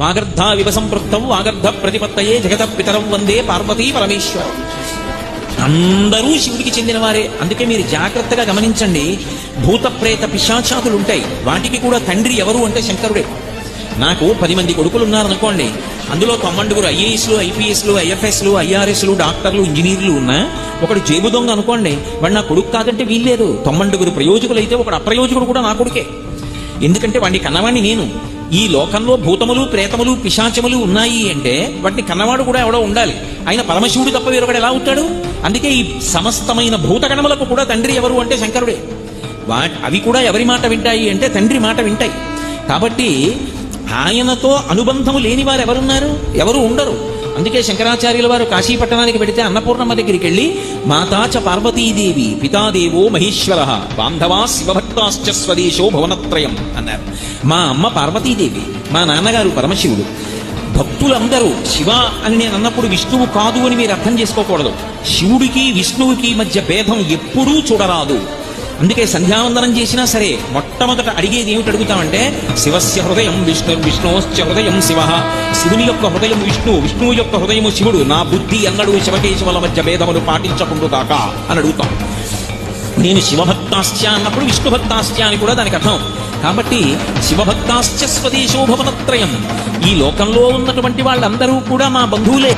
వాగర్ధ వివ సంపృక్తం వాగర్ధ ప్రతిపత్తయే జగత పితరం వందే పార్వతీ పరమేశ్వరం. అందరూ శివుడికి చెందిన వారే అందుకే మీరు జాగ్రత్తగా గమనించండి. భూత ప్రేత పిశాచాతులు ఉంటాయి వాటికి కూడా తండ్రి ఎవరు అంటే శంకరుడే. నాకు పది మంది కొడుకులు ఉన్నారనుకోండి అందులో తొమ్మండుగురు ఐఏఎస్లు ఐపీఎస్లు ఐఎఫ్ఎస్లు ఐఆర్ఎస్లు డాక్టర్లు ఇంజనీర్లు ఉన్నా ఒకడు జేబు దొంగ అనుకోండి. వాడు నా కొడుకు కాదంటే వీల్లేదు. తొమ్మండుగురు ప్రయోజకులు అయితే ఒకడు అప్రయోజకుడు కూడా నా కొడుకే. ఎందుకంటే వాడిని కన్నవాణ్ణి నేను. ఈ లోకంలో భూతములు ప్రేతములు పిశాచములు ఉన్నాయి అంటే వాటిని కన్నవాడు కూడా ఎవడో ఉండాలి. ఆయన పరమశివుడు తప్ప వేరొకడు ఎలా ఉంటాడు అందుకే ఈ సమస్తమైన భూతగణములకు కూడా తండ్రి ఎవరు అంటే శంకరుడే. వా అవి కూడా ఎవరి మాట వింటాయి అంటే తండ్రి మాట వింటాయి. కాబట్టి ఆయనతో అనుబంధము లేని వారు ఎవరున్నారు? ఎవరు ఉండరు. అందుకే శంకరాచార్యుల వారు కాశీ పట్టణానికి పెడితే అన్నపూర్ణమ్మ దగ్గరికి వెళ్ళి మాతాచ పార్వతీదేవి పితాదేవో మహేశ్వర బాంధవా శివభక్తాశ్చ స్వదేశో భువనత్రయం అన్నారు. మా అమ్మ పార్వతీదేవి మా నాన్నగారు పరమశివుడు భక్తులందరూ శివ అని నేను అన్నప్పుడు విష్ణువు కాదు అని మీరు అర్థం చేసుకోకూడదు. శివుడికి విష్ణువుకి మధ్య భేదం ఎప్పుడూ చూడరాదు. అందుకే సంధ్యావందనం చేసినా సరే మొట్టమొదట అడిగేది ఏమిటి అడుగుతామంటే శివస్య హృదయం విష్ణు విష్ణోశ్చ హృదయం శివ. శివుని యొక్క హృదయం విష్ణు విష్ణువు యొక్క హృదయము శివుడు. నా బుద్ధి ఎన్నడూ శివకేశవుల మధ్య భేదములు పాటించకుండా కాక అని అడుగుతాం. నేను శివభక్తాశ్చ అన్నప్పుడు విష్ణుభక్తాశ్చ అని కూడా దానికి అర్థం. కాబట్టి శివభక్తాశ్చ స్వదేశోభవనత్రయం ఈ లోకంలో ఉన్నటువంటి వాళ్ళందరూ కూడా మా బంధువులే.